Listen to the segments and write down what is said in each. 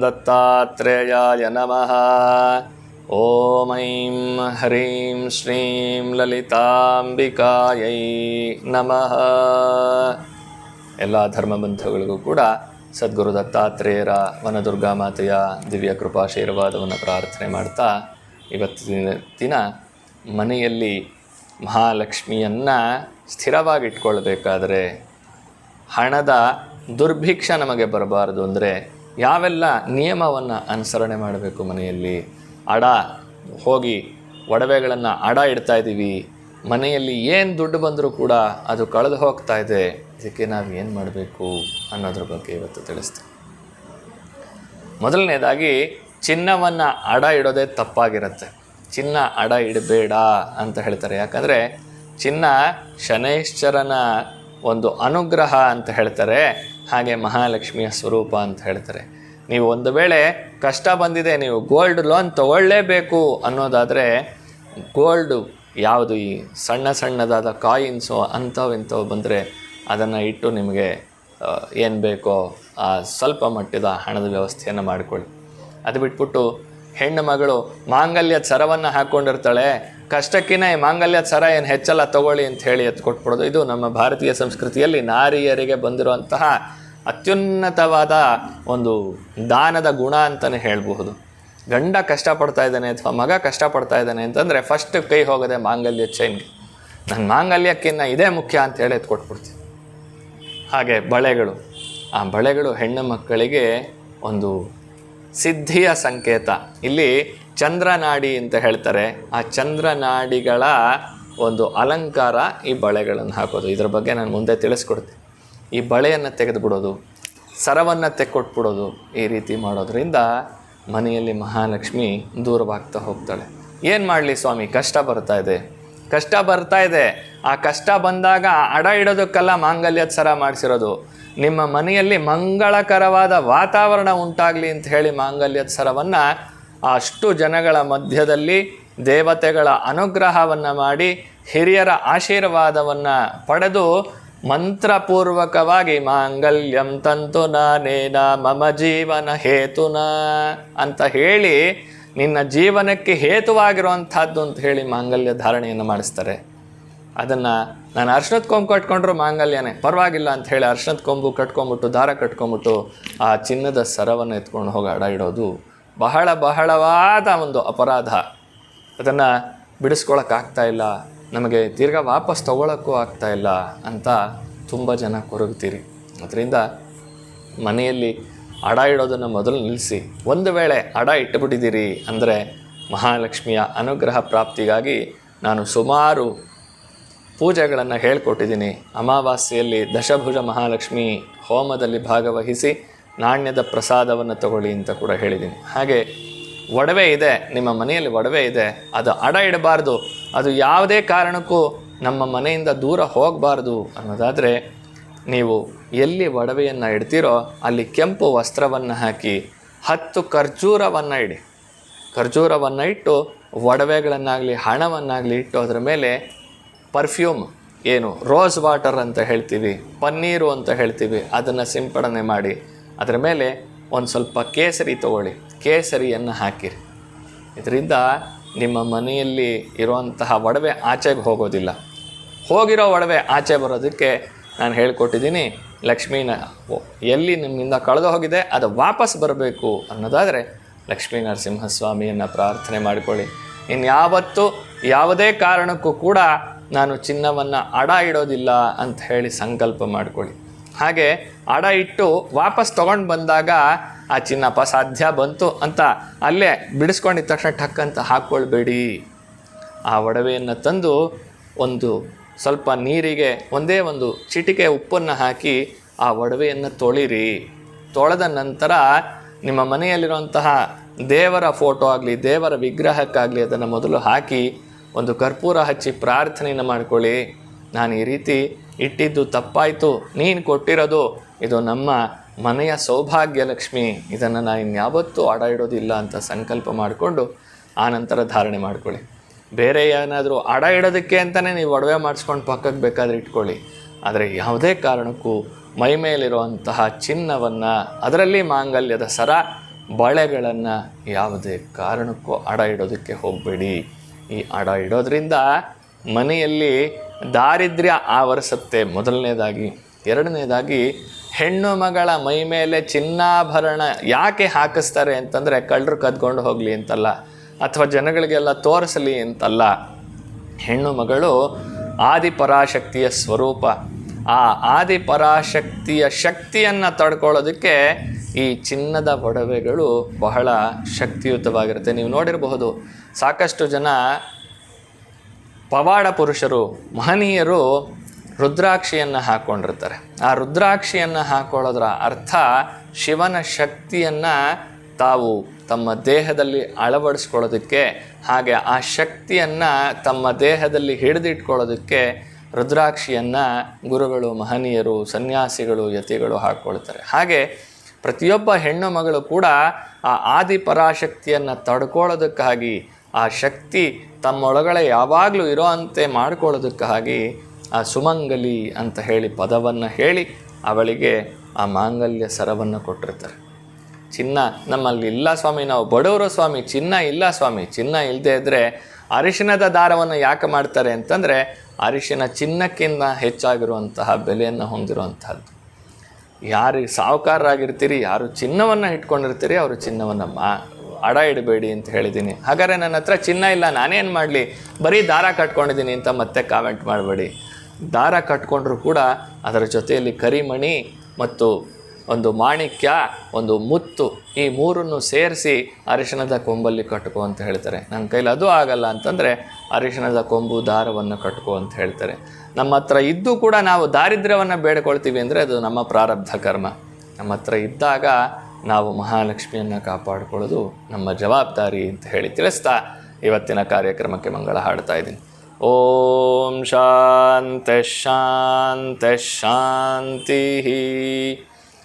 ದತ್ತಾತ್ರೇಯಾಯ ನಮಃ. ಓಂ ಐಂ ಹ್ರೀಂ ಶ್ರೀಂ ಲಲಿತಾಂಬಿಕಾಯೈ ನಮಃ. ಎಲ್ಲ ಧರ್ಮಬಂಧುಗಳಿಗೂ ಕೂಡ ಸದ್ಗುರು ದತ್ತಾತ್ರೇಯರ ವನದುರ್ಗಾ ಮಾತೆಯ ದಿವ್ಯ ಕೃಪಾಶೀರ್ವಾದವನ್ನು ಪ್ರಾರ್ಥನೆ ಮಾಡ್ತಾ ಇವತ್ತಿನ ದಿನ ಮನೆಯಲ್ಲಿ ಮಹಾಲಕ್ಷ್ಮಿಯನ್ನು ಸ್ಥಿರವಾಗಿಟ್ಕೊಳ್ಬೇಕಾದರೆ ಹಣದ ದುರ್ಭಿಕ್ಷ ನಮಗೆ ಬರಬಾರದು ಅಂದರೆ ಯಾವೆಲ್ಲ ನಿಯಮವನ್ನು ಅನುಸರಣೆ ಮಾಡಬೇಕು ಮನೆಯಲ್ಲಿ? ಅಡ, ಹೋಗಿ ಒಡವೆಗಳನ್ನು ಅಡ ಇಡ್ತಾ ಇದ್ದೀವಿ. ಮನೆಯಲ್ಲಿ ಏನು ದುಡ್ಡು ಬಂದರೂ ಕೂಡ ಅದು ಕಳೆದು ಹೋಗ್ತಾ ಇದೆ. ಇದಕ್ಕೆ ನಾವು ಏನು ಮಾಡಬೇಕು ಅನ್ನೋದ್ರ ಬಗ್ಗೆ ಇವತ್ತು ತಿಳಿಸ್ತೇವೆ ಮೊದಲನೇದಾಗಿ, ಚಿನ್ನವನ್ನು ಅಡ ಇಡೋದೇ ತಪ್ಪಾಗಿರುತ್ತೆ. ಚಿನ್ನ ಅಡ ಇಡಬೇಡ ಅಂತ ಹೇಳ್ತಾರೆ. ಯಾಕಂದರೆ, ಚಿನ್ನ ಶನೈಶ್ಚರನ ಒಂದು ಅನುಗ್ರಹ ಅಂತ ಹೇಳ್ತಾರೆ. ಹಾಗೆ ಮಹಾಲಕ್ಷ್ಮಿಯ ಸ್ವರೂಪ ಅಂತ ಹೇಳ್ತಾರೆ. ನೀವು ಒಂದು ವೇಳೆ ಕಷ್ಟ ಬಂದಿದೆ, ನೀವು ಗೋಲ್ಡ್ ಲೋನ್ ತಗೊಳ್ಳೇಬೇಕು ಅನ್ನೋದಾದರೆ ಗೋಲ್ಡು ಯಾವುದು ಈ ಸಣ್ಣ ಸಣ್ಣದಾದ ಕಾಯಿನ್ಸು ಅಂಥವು ಇಂಥವು ಬಂದರೆ ಅದನ್ನು ಇಟ್ಟು ನಿಮಗೆ ಏನು ಬೇಕೋ ಆ ಸ್ವಲ್ಪ ಮಟ್ಟದ ಹಣದ ವ್ಯವಸ್ಥೆಯನ್ನು ಮಾಡಿಕೊಳ್ಳಿ. ಅದು ಬಿಟ್ಬಿಟ್ಟು ಹೆಣ್ಣು ಮಗಳು ಮಾಂಗಲ್ಯ ಚರವನ್ನು ಹಾಕ್ಕೊಂಡಿರ್ತಾಳೆ ಕಷ್ಟಕ್ಕಿನ ಈ ಮಾಂಗಲ್ಯ ಸರ ಏನು ಹೆಚ್ಚಲ್ಲ ತಗೊಳ್ಳಿ ಅಂತ ಹೇಳಿ ಎತ್ತು ಕೊಟ್ಬಿಡೋದು. ಇದು ನಮ್ಮ ಭಾರತೀಯ ಸಂಸ್ಕೃತಿಯಲ್ಲಿ ನಾರಿಯರಿಗೆ ಬಂದಿರುವಂತಹ ಅತ್ಯುನ್ನತವಾದ ಒಂದು ದಾನದ ಗುಣ ಅಂತಲೇ ಹೇಳಬಹುದು. ಗಂಡ ಕಷ್ಟಪಡ್ತಾ ಇದ್ದಾನೆ ಅಥವಾ ಮಗ ಕಷ್ಟಪಡ್ತಾ ಇದ್ದಾನೆ ಅಂತಂದರೆ ಫಸ್ಟ್ ಕೈ ಹೋಗೋದೆ ಮಾಂಗಲ್ಯ ಚೈನ್ಗೆ ನನ್ನ ಮಾಂಗಲ್ಯಕ್ಕಿನ್ನ ಇದೇ ಮುಖ್ಯ ಅಂತ ಹೇಳಿ ಎತ್ತು ಕೊಟ್ಬಿಡ್ತೀನಿ. ಹಾಗೆ ಬಳೆಗಳು. ಆ ಬಳೆಗಳು ಹೆಣ್ಣು ಮಕ್ಕಳಿಗೆ ಒಂದು ಸಿದ್ಧಿಯ ಸಂಕೇತ. ಇಲ್ಲಿ ಚಂದ್ರನಾಡಿ ಅಂತ ಹೇಳ್ತಾರೆ. ಆ ಚಂದ್ರನಾಡಿಗಳ ಒಂದು ಅಲಂಕಾರ ಈ ಬಳೆಗಳನ್ನು ಹಾಕೋದು. ಇದರ ಬಗ್ಗೆ ನಾನು ಮುಂದೆ ತಿಳಿಸ್ಕೊಡ್ತೀನಿ. ಈ ಬಳೆಯನ್ನು ತೆಗೆದುಬಿಡೋದು, ಸರವನ್ನು ತೆಕ್ಕೊಟ್ಬಿಡೋದು ಈ ರೀತಿ ಮಾಡೋದ್ರಿಂದ ಮನೆಯಲ್ಲಿ ಮಹಾಲಕ್ಷ್ಮಿ ದೂರವಾಗ್ತಾ ಹೋಗ್ತಾಳೆ. ಏನು ಮಾಡಲಿ ಸ್ವಾಮಿ? ಕಷ್ಟ ಬರ್ತಾ ಇದೆ. ಕಷ್ಟ ಬರ್ತಾ ಇದೆ. ಆ ಕಷ್ಟ ಬಂದಾಗ ಅಡ ಇಡೋದಕ್ಕೆಲ್ಲ ಮಾಂಗಲ್ಯದ ಸರ ಮಾಡಿಸಿರೋದು. ನಿಮ್ಮ ಮನೆಯಲ್ಲಿ ಮಂಗಳಕರವಾದ ವಾತಾವರಣ ಉಂಟಾಗಲಿ ಅಂತ ಹೇಳಿ ಮಾಂಗಲ್ಯದ ಸರವನ್ನು ಅಷ್ಟು ಜನಗಳ ಮಧ್ಯದಲ್ಲಿ ದೇವತೆಗಳ ಅನುಗ್ರಹವನ್ನು ಮಾಡಿ ಹಿರಿಯರ ಆಶೀರ್ವಾದವನ್ನು ಪಡೆದು ಮಂತ್ರಪೂರ್ವಕವಾಗಿ ಮಾಂಗಲ್ಯಂ ತಂತು ನಾನೇನ ಮಮ ಜೀವನ ಹೇತುನ ಅಂತ ಹೇಳಿ ನಿನ್ನ ಜೀವನಕ್ಕೆ ಹೇತುವಾಗಿರುವಂಥದ್ದು ಅಂತ ಹೇಳಿ ಮಾಂಗಲ್ಯ ಧಾರಣೆಯನ್ನು ಮಾಡಿಸ್ತಾರೆ. ಅದನ್ನು ನಾನು ಅರ್ಶನದ ಕೊಂಬು ಕಟ್ಕೊಂಡ್ರು ಮಾಂಗಲ್ಯನೇ. ಪರವಾಗಿಲ್ಲ ಅಂತ ಹೇಳಿ ಅರ್ಶನದ ಕೊಂಬು ಕಟ್ಕೊಂಬಿಟ್ಟು ದಾರ ಕಟ್ಕೊಂಬಿಟ್ಟು ಆ ಚಿನ್ನದ ಸರವನ್ನು ಎತ್ಕೊಂಡು ಹೋಗಿ ಅಡ ಇಡೋದು ಬಹಳ ಬಹಳವಾದ ಒಂದು ಅಪರಾಧ. ಅದನ್ನು ಬಿಡಿಸ್ಕೊಳಕ್ಕಾಗ್ತಾ ಇಲ್ಲ. ನಮಗೆ ತಿರ್ಗಾ ವಾಪಸ್ ತಗೊಳ್ಳೋಕ್ಕೂ ಆಗ್ತಾ ಇಲ್ಲ ಅಂತ ತುಂಬ ಜನ ಕೊರಗ್ತೀರಿ ಅದರಿಂದ ಮನೆಯಲ್ಲಿ ಅಡ ಇಡೋದನ್ನು ಮೊದಲು ನಿಲ್ಲಿಸಿ, ಒಂದು ವೇಳೆ ಅಡ ಇಟ್ಟುಬಿಟ್ಟಿದ್ದೀರಿ ಅಂದರೆ ಮಹಾಲಕ್ಷ್ಮಿಯ ಅನುಗ್ರಹ ಪ್ರಾಪ್ತಿಗಾಗಿ ನಾನು ಸುಮಾರು ಪೂಜೆಗಳನ್ನು ಹೇಳ್ಕೊಟ್ಟಿದ್ದೀನಿ. ಅಮಾವಾಸ್ಯೆಯಲ್ಲಿ ದಶಭುಜ ಮಹಾಲಕ್ಷ್ಮಿ ಹೋಮದಲ್ಲಿ ಭಾಗವಹಿಸಿ ನಾಣ್ಯದ ಪ್ರಸಾದವನ್ನು ತಗೊಳ್ಳಿ ಅಂತ ಕೂಡ ಹೇಳಿದ್ದೀನಿ. ಹಾಗೆ ಒಡವೆ ಇದೆ, ನಿಮ್ಮ ಮನೆಯಲ್ಲಿ ಒಡವೆ ಇದೆ, ಅದು ಅಡ ಇಡಬಾರ್ದು. ಅದು ಯಾವುದೇ ಕಾರಣಕ್ಕೂ ನಮ್ಮ ಮನೆಯಿಂದ ದೂರ ಹೋಗಬಾರ್ದು ಅನ್ನೋದಾದರೆ ನೀವು ಎಲ್ಲಿ ಒಡವೆಯನ್ನು ಇಡ್ತೀರೋ ಅಲ್ಲಿ ಕೆಂಪು ವಸ್ತ್ರವನ್ನು ಹಾಕಿ ಹತ್ತು ಖರ್ಜೂರವನ್ನು ಇಡಿ. ಖರ್ಜೂರವನ್ನು ಇಟ್ಟು ಒಡವೆಗಳನ್ನಾಗಲಿ, ಹಣವನ್ನಾಗಲಿ ಇಟ್ಟು ಅದರ ಮೇಲೆ ಪರ್ಫ್ಯೂಮ್ ಏನು ರೋಸ್ ವಾಟರ್ ಅಂತ ಹೇಳ್ತೀವಿ, ಪನ್ನೀರು ಅಂತ ಹೇಳ್ತೀವಿ, ಅದನ್ನು ಸಿಂಪಡಣೆ ಮಾಡಿ. ಅದರ ಮೇಲೆ ಒಂದು ಸ್ವಲ್ಪ ಕೇಸರಿ ತಗೊಳ್ಳಿ. ಕೇಸರಿಯನ್ನು ಹಾಕಿರಿ. ಇದರಿಂದ ನಿಮ್ಮ ಮನೆಯಲ್ಲಿ ಇರುವಂತಹ ಒಡವೆ ಆಚೆಗೆ ಹೋಗೋದಿಲ್ಲ. ಹೋಗಿರೋ ಒಡವೆ ಆಚೆ ಬರೋದಕ್ಕೆ ನಾನು ಹೇಳಿಕೊಟ್ಟಿದ್ದೀನಿ, ಲಕ್ಷ್ಮೀನ ಎಲ್ಲಿ ನಿಮ್ಮಿಂದ ಕಳೆದು ಹೋಗಿದೆ, ಅದು ವಾಪಸ್ ಬರಬೇಕು ಅನ್ನೋದಾದರೆ ಲಕ್ಷ್ಮೀ ನರಸಿಂಹಸ್ವಾಮಿಯನ್ನು ಪ್ರಾರ್ಥನೆ ಮಾಡಿಕೊಳ್ಳಿ. ಇನ್ಯಾವತ್ತೂ ಯಾವುದೇ ಕಾರಣಕ್ಕೂ ಕೂಡ ನಾನು ಚಿನ್ನವನ್ನು ಅಡ ಇಡೋದಿಲ್ಲ ಅಂತ ಹೇಳಿ ಸಂಕಲ್ಪ ಮಾಡಿಕೊಳ್ಳಿ. ಹಾಗೆ ಅಡ ಇಟ್ಟು ವಾಪಸ್ ತೊಗೊಂಡು ಬಂದಾಗ, ಆ ಚಿನ್ನಪ್ಪ, ಸಾಧ್ಯ ಬಂತು ಅಂತ ಅಲ್ಲೇ ಬಿಡಿಸ್ಕೊಂಡಿದ್ದ ತಕ್ಷಣ ಠಕ್ ಅಂತ ಹಾಕ್ಕೊಳ್ಬೇಡಿ ಆ ಒಡವೆಯನ್ನು ತಂದು ಒಂದು ಸ್ವಲ್ಪ ನೀರಿಗೆ, ಒಂದೇ ಒಂದು ಚಿಟಿಕೆ ಉಪ್ಪನ್ನು ಹಾಕಿ ಆ ಒಡವೆಯನ್ನು ತೊಳಿರಿ. ತೊಳೆದ ನಂತರ ನಿಮ್ಮ ಮನೆಯಲ್ಲಿರುವಂತಹ ದೇವರ ಫೋಟೋ ಆಗಲಿ, ದೇವರ ವಿಗ್ರಹಕ್ಕಾಗಲಿ ಅದನ್ನು ಮೊದಲು ಹಾಕಿ ಒಂದು ಕರ್ಪೂರ ಹಚ್ಚಿ ಪ್ರಾರ್ಥನೆಯನ್ನು ಮಾಡ್ಕೊಳ್ಳಿ. ನಾನು ಈ ರೀತಿ ಇಟ್ಟಿದ್ದು ತಪ್ಪಾಯಿತು, ನೀನು ಕೊಟ್ಟಿರೋದು ಇದು ನಮ್ಮ ಮನೆಯ ಸೌಭಾಗ್ಯ ಲಕ್ಷ್ಮಿ ಇದನ್ನು ನಾನು ಇನ್ಯಾವತ್ತೂ ಅಡ ಇಡೋದಿಲ್ಲ ಅಂತ ಸಂಕಲ್ಪ ಮಾಡಿಕೊಂಡು ಆ ನಂತರ ಧಾರಣೆ ಮಾಡ್ಕೊಳ್ಳಿ. ಬೇರೆ ಏನಾದರೂ ಅಡ ಇಡೋದಕ್ಕೆ ಅಂತಲೇ ನೀವು ಒಡವೆ ಮಾಡಿಸ್ಕೊಂಡು ಪಕ್ಕಕ್ಕೆ ಬೇಕಾದರೆ ಇಟ್ಕೊಳ್ಳಿ. ಆದರೆ ಯಾವುದೇ ಕಾರಣಕ್ಕೂ ಮೈ ಮೇಲಿರುವಂತಹ ಚಿನ್ನವನ್ನು, ಅದರಲ್ಲಿ ಮಾಂಗಲ್ಯದ ಸರ, ಬಳೆಗಳನ್ನು ಯಾವುದೇ ಕಾರಣಕ್ಕೂ ಅಡ ಇಡೋದಕ್ಕೆ ಹೋಗಬೇಡಿ. ಈ ಅಡ ಇಡೋದ್ರಿಂದ ಮನೆಯಲ್ಲಿ ದಾರಿದ್ರ್ಯ ಆವರಿಸುತ್ತೆ. ಮೊದಲನೇದಾಗಿ, ಎರಡನೇದಾಗಿ ಹೆಣ್ಣು ಮಗಳ ಮೈ ಮೇಲೆ ಚಿನ್ನಾಭರಣ ಯಾಕೆ ಹಾಕಿಸ್ತಾರೆ ಅಂತಂದರೆ ಕಳ್ಳರು ಕದ್ಕೊಂಡು ಹೋಗಲಿ ಅಂತಲ್ಲ, ಅಥವಾ ಜನಗಳಿಗೆಲ್ಲ ತೋರಿಸಲಿ ಅಂತಲ್ಲ. ಹೆಣ್ಣು ಮಗಳು ಆದಿಪರಾಶಕ್ತಿಯ ಸ್ವರೂಪ. ಆ ಆದಿಪರಾಶಕ್ತಿಯ ಶಕ್ತಿಯನ್ನು ತಡ್ಕೊಳ್ಳೋದಕ್ಕೆ ಈ ಚಿನ್ನದ ಒಡವೆಗಳು ಬಹಳ ಶಕ್ತಿಯುತವಾಗಿರುತ್ತೆ. ನೀವು ನೋಡಿರಬಹುದು, ಸಾಕಷ್ಟು ಜನ ಪವಾಡ ಪುರುಷರು, ಮಹನೀಯರು ರುದ್ರಾಕ್ಷಿಯನ್ನು ಹಾಕ್ಕೊಂಡಿರ್ತಾರೆ ಆ ರುದ್ರಾಕ್ಷಿಯನ್ನು ಹಾಕೊಳ್ಳೋದ್ರ ಅರ್ಥ ಶಿವನ ಶಕ್ತಿಯನ್ನು ತಾವು ತಮ್ಮ ದೇಹದಲ್ಲಿ ಅಳವಡಿಸ್ಕೊಳ್ಳೋದಕ್ಕೆ, ಹಾಗೆ ಆ ಶಕ್ತಿಯನ್ನು ತಮ್ಮ ದೇಹದಲ್ಲಿ ಹಿಡಿದಿಟ್ಕೊಳ್ಳೋದಕ್ಕೆ ರುದ್ರಾಕ್ಷಿಯನ್ನು ಗುರುಗಳು, ಮಹನೀಯರು, ಸನ್ಯಾಸಿಗಳು, ಯತಿಗಳು ಹಾಕ್ಕೊಳ್ತಾರೆ ಹಾಗೆ ಪ್ರತಿಯೊಬ್ಬ ಹೆಣ್ಣು ಮಗಳು ಕೂಡ ಆ ಆದಿಪರಾಶಕ್ತಿಯನ್ನು ತಡ್ಕೊಳ್ಳೋದಕ್ಕಾಗಿ ಆ ಶಕ್ತಿ ತಮ್ಮೊಳಗಡೆ ಯಾವಾಗಲೂ ಇರೋ ಅಂತೆ ಮಾಡ್ಕೊಳ್ಳೋದಕ್ಕಾಗಿ ಆ ಸುಮಂಗಲಿ ಅಂತ ಹೇಳಿ ಪದವನ್ನು ಹೇಳಿ ಅವಳಿಗೆ ಆ ಮಾಂಗಲ್ಯ ಸರವನ್ನು ಕೊಟ್ಟಿರ್ತಾರೆ. ಚಿನ್ನ ನಮ್ಮಲ್ಲಿ ಇಲ್ಲ ಸ್ವಾಮಿ, ನಾವು ಬಡವರು ಸ್ವಾಮಿ, ಚಿನ್ನ ಇಲ್ಲ ಸ್ವಾಮಿ, ಚಿನ್ನ ಇಲ್ಲದೆ ಇದ್ದರೆ ಅರಿಶಿಣದ ದಾರವನ್ನು ಯಾಕೆ ಮಾಡ್ತಾರೆ ಅಂತಂದರೆ ಅರಿಶಿನ ಚಿನ್ನಕ್ಕಿಂತ ಹೆಚ್ಚಾಗಿರುವಂತಹ ಬೆಲೆಯನ್ನು ಹೊಂದಿರುವಂಥದ್ದು ಯಾರು ಸಾಹುಕಾರರಾಗಿರ್ತೀರಿ, ಯಾರು ಚಿನ್ನವನ್ನು ಇಟ್ಕೊಂಡಿರ್ತೀರಿ, ಅವರು ಚಿನ್ನವನ್ನು ಮಾ ಅಡ ಇಡಬೇಡಿ ಅಂತ ಹೇಳಿದ್ದೀನಿ. ಹಾಗಾದ್ರೆ ನನ್ನ ಹತ್ರ ಚಿನ್ನ ಇಲ್ಲ, ನಾನೇನು ಮಾಡಲಿ? ಬರೀ ದಾರ ಕಟ್ಕೊಂಡಿದ್ದೀನಿ ಅಂತ ಮತ್ತೆ ಕಾಮೆಂಟ್ ಮಾಡಬೇಡಿ. ದಾರ ಕಟ್ಕೊಂಡ್ರೂ ಕೂಡ ಅದರ ಜೊತೆಯಲ್ಲಿ ಕರಿಮಣಿ ಮತ್ತು ಒಂದು ಮಾಣಿಕ್ಯ, ಒಂದು ಮುತ್ತು ಈ ಮೂರನ್ನು ಸೇರಿಸಿ ಅರಿಶಿಣದ ಕೊಂಬಲ್ಲಿ ಕಟ್ಕೋ ಅಂತ ಹೇಳ್ತಾರೆ. ನನ್ನ ಕೈಲಿ ಅದು ಆಗಲ್ಲ ಅಂತಂದರೆ ಅರಿಶಿಣದ ಕೊಂಬು ದಾರವನ್ನು ಕಟ್ಕೋ ಅಂತ ಹೇಳ್ತಾರೆ. ನಮ್ಮ ಹತ್ರ ಇದ್ದು ಕೂಡ ನಾವು ದಾರಿದ್ರ್ಯವನ್ನು ಬೇಡ್ಕೊಳ್ತೀವಿ ಅಂದರೆ ಅದು ನಮ್ಮ ಪ್ರಾರಬ್ಧ ಕರ್ಮ. ನಮ್ಮ ಹತ್ರ ಇದ್ದಾಗ ನಾವು ಮಹಾಲಕ್ಷ್ಮಿಯನ್ನು ಕಾಪಾಡಿಕೊಳ್ಳೋದು ನಮ್ಮ ಜವಾಬ್ದಾರಿ ಅಂತ ಹೇಳಿ ತಿಳಿಸ್ತಾ ಇವತ್ತಿನ ಕಾರ್ಯಕ್ರಮಕ್ಕೆ ಮಂಗಳ ಹಾಡ್ತಾ ಇದ್ದೀನಿ. ಓಂ ಶಾಂತ ಶಾಂತ ಶಾಂತಿ.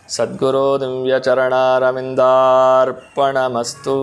ಸದ್ಗುರು ದಿವ್ಯಚರಣಾರವಿಂದಾರ್ಪಣಮಸ್ತು